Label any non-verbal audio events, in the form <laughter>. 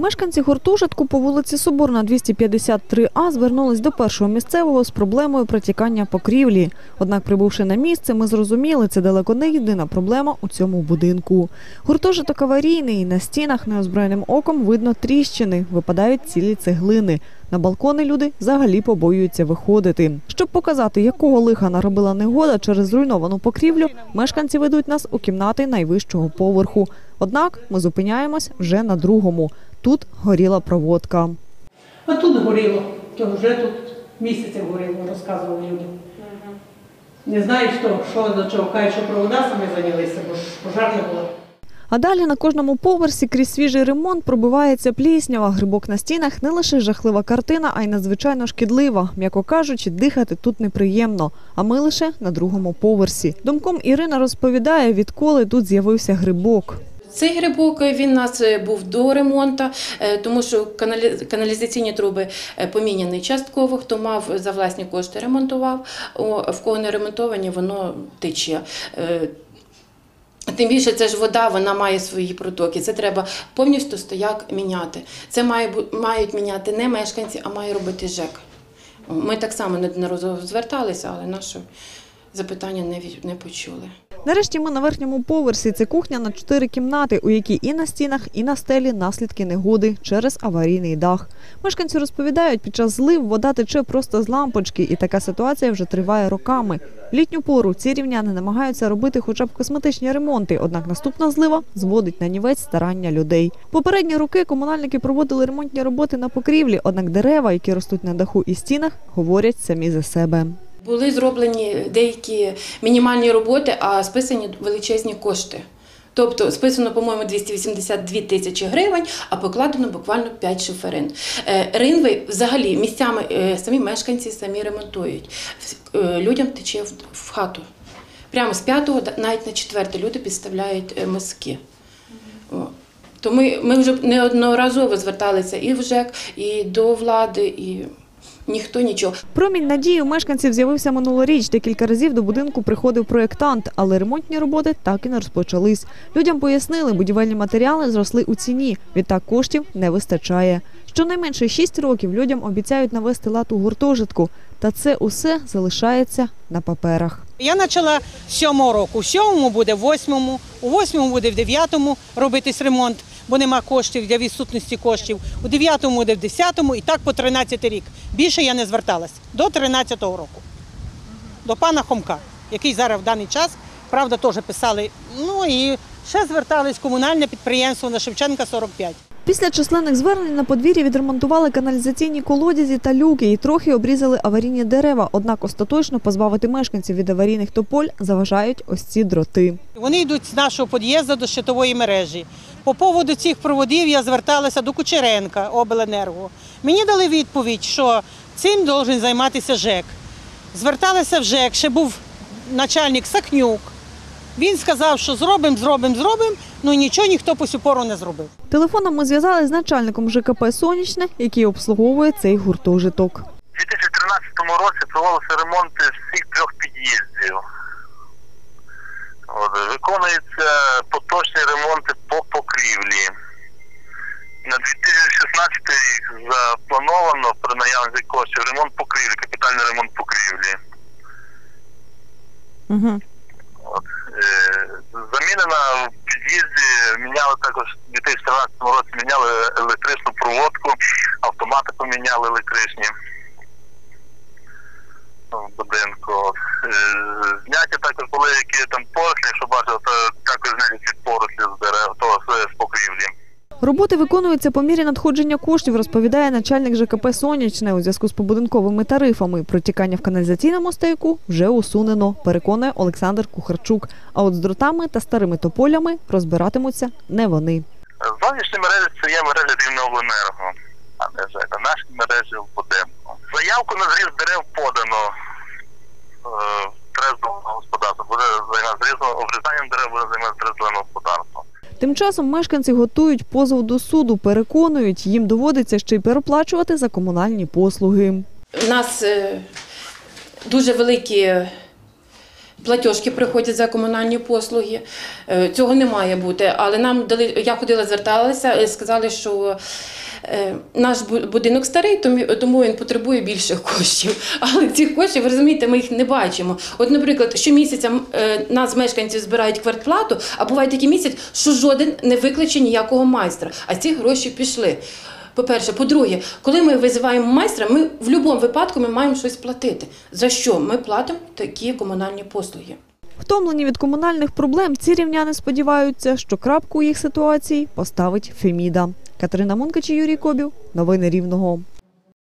Мешканці гуртожитку по вулиці Соборна 253А звернулись до першого місцевого з проблемою протікання покрівлі. Однак, прибувши на місце, ми зрозуміли, це далеко не єдина проблема у цьому будинку. Гуртожиток аварійний, на стінах неозброєним оком видно тріщини, випадають цілі цеглини. На балкони люди взагалі побоюються виходити. Щоб показати, якого лиха наробила негода через зруйновану покрівлю, мешканці ведуть нас у кімнати найвищого поверху. Однак ми зупиняємось вже на другому. Тут горіла проводка. А тут горіло, то вже тут місяця горіло, розказували люди. Не знаю, що, що до чого. Кажуть, що провода самі зайнялися, бо ж пожар не було. А далі на кожному поверсі крізь свіжий ремонт пробивається пліснява. Грибок на стінах не лише жахлива картина, а й надзвичайно шкідлива. М'яко кажучи, дихати тут неприємно. А ми лише на другому поверсі. Думком Ірина розповідає, відколи тут з'явився грибок. Цей грибок він у нас е, був до ремонту, е, тому що каналізаційні труби е, поміняні частково. Хто мав за власні кошти ремонтував, в кого не ремонтовані, воно тече. Тим більше це ж вода, вона має свої протоки. Це треба повністю стояк міняти. Це має, мають міняти не мешканці, а має робити ЖЕК. Ми так само неодноразово зверталися, але наше запитання не, не почули. Нарешті ми на верхньому поверсі. Це кухня на чотири кімнати, у якій і на стінах, і на стелі наслідки негоди через аварійний дах. Мешканці розповідають, під час злив вода тече просто з лампочки, і така ситуація вже триває роками. Літню пору ці рівняни намагаються робити хоча б косметичні ремонти, однак наступна злива зводить на нівець старання людей. Попередні роки комунальники проводили ремонтні роботи на покрівлі, однак дерева, які ростуть на даху і стінах, говорять самі за себе. Були зроблені деякі мінімальні роботи, а списані величезні кошти. Тобто списано, по-моєму, 282 тисячі гривень, а покладено буквально 5 шиферин. Е, Ринви взагалі місцями е, самі мешканці самі ремонтують. Е, Людям тече в- хату. Прямо з п'ятого да- навіть на четверте люди підставляють. О. То ми, ми вже неодноразово зверталися і в ЖЕК, і до влади, і ніхто нічого. Промінь надії у мешканців з'явився минулоріч. Декілька разів до будинку приходив проєктант, але ремонтні роботи так і не розпочались. Людям пояснили, будівельні матеріали зросли у ціні. Відтак коштів не вистачає. Щонайменше 6 років людям обіцяють навести лад у гуртожитку, та це усе залишається на паперах. Я почала з сьомого року. В сьомому буде в восьмому, у восьмому буде в дев'ятому робитись ремонт, бо нема коштів для відсутності коштів. У дев'ятому буде в десятому і так по 13 рік. Більше я не зверталась до 13-го року. До пана Хомка, який зараз в даний час, правда, теж писали. Ну і ще звертались комунальне підприємство на Шевченка 45. Після численних звернень на подвір'ї відремонтували каналізаційні колодязі та люки і трохи обрізали аварійні дерева. Однак остаточно позбавити мешканців від аварійних тополь заважають ось ці дроти. Вони йдуть з нашого під'їзду до щитової мережі. По поводу цих проводів я зверталася до Кучеренка обленерго. Мені дали відповідь, що цим должен займатися ЖЕК. Зверталася в ЖЕК, ще був начальник Сахнюк. Він сказав, що зробимо, зробимо, зробимо, ну нічого ніхто по сю пору не зробив. Телефоном ми зв'язали з начальником ЖКП Сонячне, який обслуговує цей гуртожиток. У 2013 році проводилися ремонти всіх трьох під'їздів. Виконуються поточні ремонти по покрівлі. На 2016 рік заплановано при наявності коштів ремонт покрівлі, капітальний ремонт покрівлі. Угу. От, е, замінена в під'їзді, міняли також у 2014 році міняли електричну проводку, автомати поміняли електричні в будинку. Е, Зняті також були які там порослі, якщо бачили, то також зняті ці порослі з дерев, покрівлі. Роботи виконуються по мірі надходження коштів, розповідає начальник ЖКП Сонячне у зв'язку з побудинковими тарифами. Протікання в каналізаційному стейку вже усунено, переконує Олександр Кухарчук. А от з дротами та старими тополями розбиратимуться не вони. Зовнішні мережі це є мережі Рівнеобленерго, а не ЖЕК, наші мережі в будинку. Заявку на зріз дерев подано е, трезвому господарство. Буде займатися обрізанням дерев буде займатися трезвим господарством. Тим часом мешканці готують позов до суду, переконують, їм доводиться ще й переплачувати за комунальні послуги. У нас е, дуже великі Платіжки приходять за комунальні послуги. Е, Цього не має бути. Але нам дали, я ходила, зверталася, і сказали, що е, наш бу- будинок старий, тому, він потребує більше коштів. <laughs> Але цих коштів, ви розумієте, ми їх не бачимо. От, наприклад, щомісяця е, нас, мешканців, збирають квартплату, а буває такий місяць, що жоден не викличе ніякого майстра, а ці гроші пішли. По-перше, по-друге, коли ми визиваємо майстра, ми в будь-якому випадку ми маємо щось платити. За що? Ми платимо такі комунальні послуги. Втомлені від комунальних проблем, ці рівняни сподіваються, що крапку їх ситуації поставить Феміда. Катерина Мункач і Юрій Кобів. Новини Рівного.